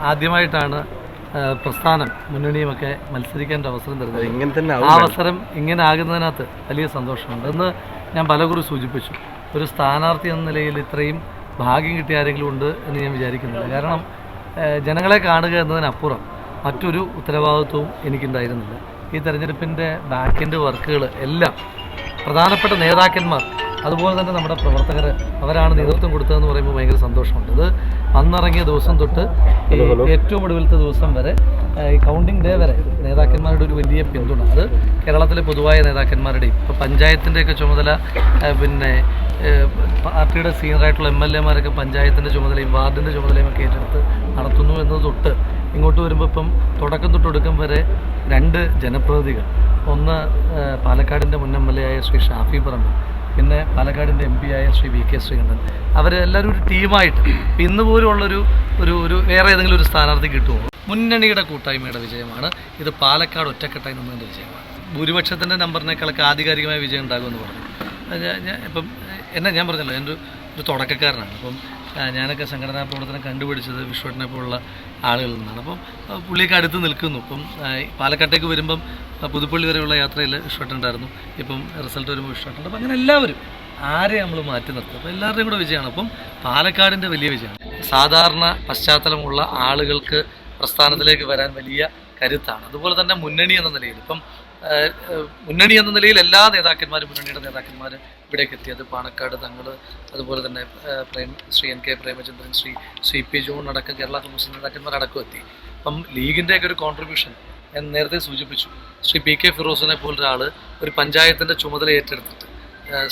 ആദ്യമായിട്ടാണ് പ്രസ്ഥാനം മുന്നണിയുമൊക്കെ മത്സരിക്കേണ്ട അവസരം തരുന്നത്. ഇങ്ങനെ തന്നെ ആ അവസരം ഇങ്ങനെ ആകുന്നതിനകത്ത് വലിയ സന്തോഷമുണ്ട്. എന്ന് ഞാൻ പലകുറി സൂചിപ്പിച്ചു ഒരു സ്ഥാനാർത്ഥി എന്ന നിലയിൽ ഇത്രയും ഭാഗ്യം കിട്ടിയ ആരെങ്കിലും ഉണ്ട് എന്ന് ഞാൻ വിചാരിക്കുന്നില്ല. കാരണം ജനങ്ങളെ കാണുക എന്നതിനപ്പുറം മറ്റൊരു ഉത്തരവാദിത്വവും എനിക്കുണ്ടായിരുന്നില്ല. ഈ തെരഞ്ഞെടുപ്പിന്റെ ബാക്കിന്റെ വർക്കുകൾ എല്ലാം പ്രധാനപ്പെട്ട നേതാക്കന്മാർ അതുപോലെ തന്നെ നമ്മുടെ പ്രവർത്തകർ അവരാണ് നേതൃത്വം കൊടുത്തതെന്ന് പറയുമ്പോൾ ഭയങ്കര സന്തോഷമുണ്ട്. ഇത് അന്നിറങ്ങിയ ദിവസം തൊട്ട് ഏറ്റവും ഒടുവിലത്തെ ദിവസം വരെ ഈ കൗണ്ടിങ് ഡേ വരെ നേതാക്കന്മാരുടെ ഒരു വലിയ പിന്തുണ. അത് കേരളത്തിലെ പൊതുവായ നേതാക്കന്മാരുടെയും ഇപ്പോൾ പഞ്ചായത്തിന്റെയൊക്കെ ചുമതല പിന്നെ പാർട്ടിയുടെ സീനിയറായിട്ടുള്ള എം എൽ എമാരൊക്കെ പഞ്ചായത്തിന്റെ ചുമതലയും വാർഡിന്റെ ചുമതലയും ഒക്കെ ഏറ്റെടുത്ത് നടത്തുന്നു എന്നത് തൊട്ട് ഇങ്ങോട്ട് വരുമ്പോൾ ഇപ്പം തുടക്കം തൊട്ട് ഒടുക്കം വരെ രണ്ട് ജനപ്രതിനിധികൾ. ഒന്ന് പാലക്കാടിന്റെ മുൻ എം എൽ എ ആയ ശ്രീ ഷാഫി പറമ്പ്. പിന്നെ പാലക്കാടിന്റെ എം പി ആയ ശ്രീ വി കെ ശ്രീകണ്ഠൻ. അവരെല്ലാവരും ഒരു ടീമായിട്ട് ഇന്ന് പോലും ഉള്ളൊരു ഒരു ഒരു വേറെ ഏതെങ്കിലും ഒരു സ്ഥാനാർത്ഥി കിട്ടുമോ? മുന്നണിയുടെ കൂട്ടായ്മയുടെ വിജയമാണ്. ഇത് പാലക്കാട് ഒറ്റക്കെട്ടായി നിന്നതിന്റെ വിജയമാണ്. ഭൂരിപക്ഷത്തിന്റെ നമ്പറിനേക്കാളൊക്കെ ആധികാരികമായ വിജയം ഉണ്ടാകുമെന്ന് പറഞ്ഞു. ഇപ്പം എന്നെ ഞാൻ പറഞ്ഞല്ലോ എന്റെ ഒരു തുടക്കക്കാരനാണ്. അപ്പം ഞാനൊക്കെ സംഘടനാ പ്രവർത്തനം കണ്ടുപിടിച്ചത് വിശ്വട്ടിനെ പോലുള്ള ആളുകളിൽ നിന്നാണ്. അപ്പം പുള്ളിയൊക്കെ അടുത്ത് നിൽക്കുന്നു. ഇപ്പം പാലക്കാട്ടേക്ക് വരുമ്പം പുതുപ്പള്ളി വരെയുള്ള യാത്രയിൽ വിശ്വട്ടുണ്ടായിരുന്നു ഇപ്പം റിസൾട്ട് വരുമ്പോൾ വിശ്വട്ടുണ്ട് അപ്പം അങ്ങനെ എല്ലാവരും ആരെ നമ്മൾ മാറ്റി നിർത്തും അപ്പോൾ എല്ലാവരുടെയും കൂടെ വിജയമാണ്. അപ്പം പാലക്കാടിന്റെ വലിയ വിജയമാണ്. സാധാരണ പശ്ചാത്തലമുള്ള ആളുകൾക്ക് പ്രസ്ഥാനത്തിലേക്ക് വരാൻ വലിയ കരുത്താണ്. അതുപോലെ തന്നെ മുന്നണി എന്ന നിലയിൽ ഇപ്പം മുന്നണി എന്ന നിലയിൽ എല്ലാ നേതാക്കന്മാരും മുന്നണിയുടെ നേതാക്കന്മാർ ഇവിടേക്ക് എത്തിയത്. പാണക്കാട് തങ്ങൾ അതുപോലെ തന്നെ Prem Shri N K Premachandran Shri C P John അടക്കം കേരള കോൺഗ്രസ് നേതാക്കന്മാർ അടക്കം എത്തി. അപ്പം ലീഗിന്റെയൊക്കെ ഒരു കോൺട്രിബ്യൂഷൻ ഞാൻ നേരത്തെ സൂചിപ്പിച്ചു. ശ്രീ പി കെ ഫിറോസിനെ പോലൊരാൾ ഒരു പഞ്ചായത്തിന്റെ ചുമതല ഏറ്റെടുത്തിട്ട്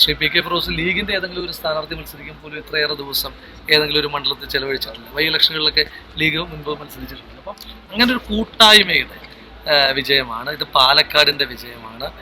ശ്രീ പി കെ ഫിറോസ് ലീഗിന്റെ ഏതെങ്കിലും ഒരു സ്ഥാനാർത്ഥി മത്സരിക്കും പോലും ഇത്രയേറെ ദിവസം ഏതെങ്കിലും ഒരു മണ്ഡലത്തിൽ ചെലവഴിച്ചിട്ടില്ല. വൈ ഇലക്ഷനുകളിലൊക്കെ ലീഗ് മുൻപ് മത്സരിച്ചിട്ടുണ്ട്. അപ്പം അങ്ങനെ ഒരു കൂട്ടായ്മയുടെ വിജയമാണ്. ഇത് പാലക്കാടിന്റെ വിജയമാണ്.